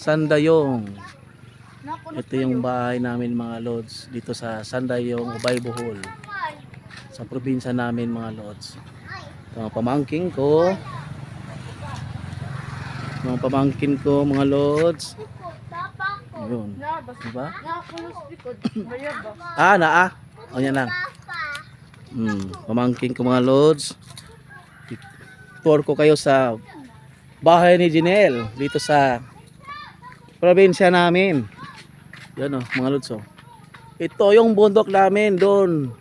Sandayong. Ito yung bahay namin mga lods dito sa Sandayong, Ubay Bohol. Sa probinsya namin mga lods. Ito mga pamangkin ko. Mga pamangkin ko mga lods. Nabas. Diba? Ah, naa. O yan lang. Hmm, pamangkin ko mga lods. Tour ko kayo sa bahay ni Janelle dito sa probinsya namin. Yan o, mga lods o. Ito yung bundok namin doon.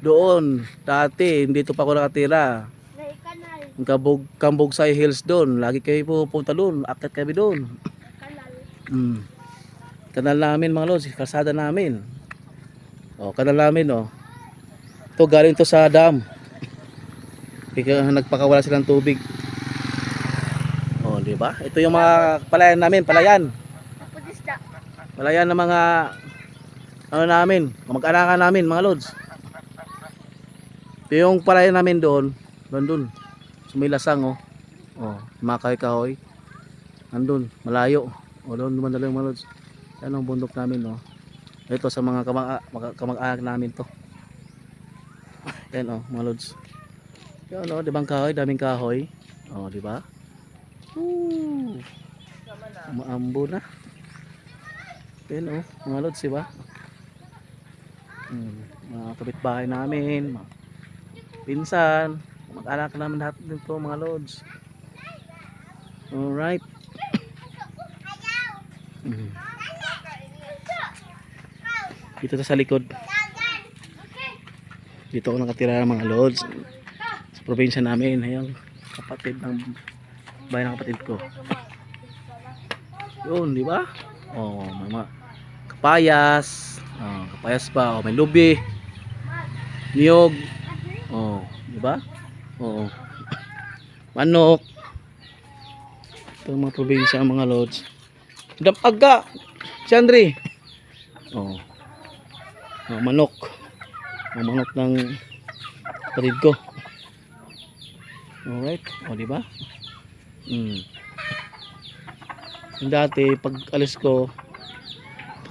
Doon. Dati, dito pa ako nakatira. Naikanal. Ang Kabog, Kambogsay Hills doon. Lagi kayo pupunta doon. Akit kami doon. Kanal. Mm. Kanal namin mga lods, kalsada namin. Oh, kanal namin oh. Ito galing to sa dam. Kaya nagpakawala sila ng tubig. Oh, di ba? Ito yung mga palayan namin, palayan. Palayan ng mga ano namin, mag-anakan namin mga lods. Ito yung palayan namin doon, doon doon. Sumilasang oh. Oh, mga kahoy Andun, malayo. O doon dumandalo yung mga lods. Yan ang bundok namin oh. Ito sa mga kamag- kamag-anak namin to. Yan oh, mga lods. Yan oh, di bang kahoy? Daming kahoy. Oh, di ba? Woo! Maambo na. Yan oh, mga lods, di ba? Hmm, mga kapitbahay namin, mga pinsan, mag-anak namin lahat dito mga lods. Alright. Mm. Dito sa likod. Dito ako nakatira ng mga lods. Sa probinsya namin. Ayun, kapatid ng bayan ng kapatid ko. Yun, di ba? Oh, may mga kapayas. Oh, kapayas pa. Oh, may lubi. Niyog. Oh, di ba? Oo. Manok. Ito ang mga probinsya ang mga lods. Dampaga. Chandri. Oh. oh manok. Ang manok ng kapatid ko. Alright. O, di ba? Mm. Dati, pag alis ko,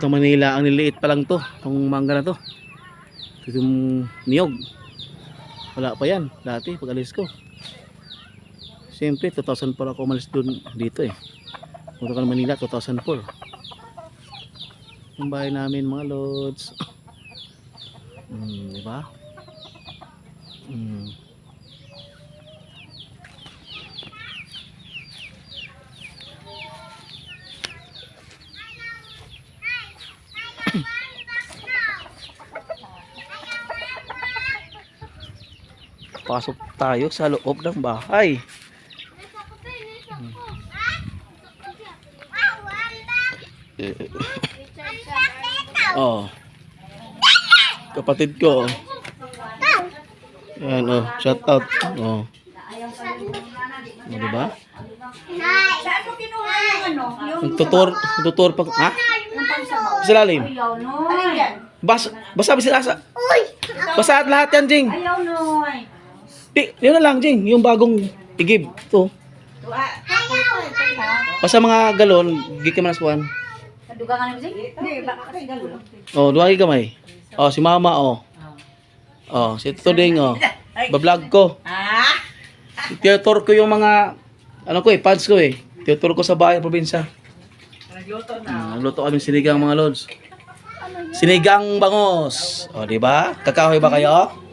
sa Manila, ang niliit pa lang to. Itong mangga na to. Ito yung niyog. Wala pa yan. Dati, pag alis ko. Siyempre, 2004 ako umalis dun dito eh. Punta ka ng Manila, 2004. Yung bahay namin, mga lods. Hmm, di ba? Hmm. Pasok tayo sa loob ng bahay. Oh. Kapatid ko. oh. Yan oh, shout out. Oh. Oh, di ba? Saan mo kinuha yung ano? Yung Nagtutur, nagtutur pa. Ha? Sa lalim. Bas, basa basa. Basa at lahat yan, Jing. Ayaw, no. Di, yun na lang, Jing. Yung bagong igib. Ito. Basta mga galon, gika man aswan. Kaduga nga naman siya? Hindi, baka kasi galo. Oh, duwa kay kamay. Oh, si mama, oh. Oh, si Tuding, oh. Bablog ko. Ah? Tiyator ko yung mga, ano ko eh, pads ko eh. Tiyator ko sa bahay, probinsya. Nagluto Ah, luto kami sinigang mga lods. Sinigang bangos. O, di ba? Kakahoy ba kayo?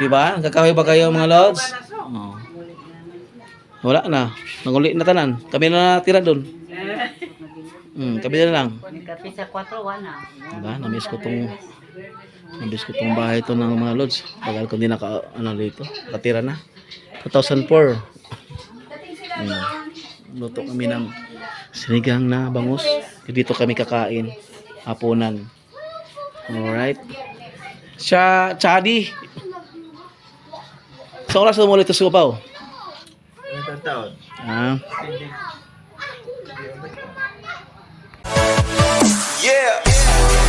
Di ba? Kakahoy ba kayo mga lods? Oh. Wala na. Nanguli na tanan. Kami na natira doon. Hmm, kami na lang. Kapi sa 4, wala. Diba? Namiss ko tong namiss ko tong bahay to ng mga lods. Tagal ko hindi naka ano dito. Katira na. 2004. Hmm. Luto kami ng sinigang na bangus. Dito kami kakain. Hapunan. Alright. Siya, Chadi. Sa oras na mo ulit sa Supaw. Ah. Yeah.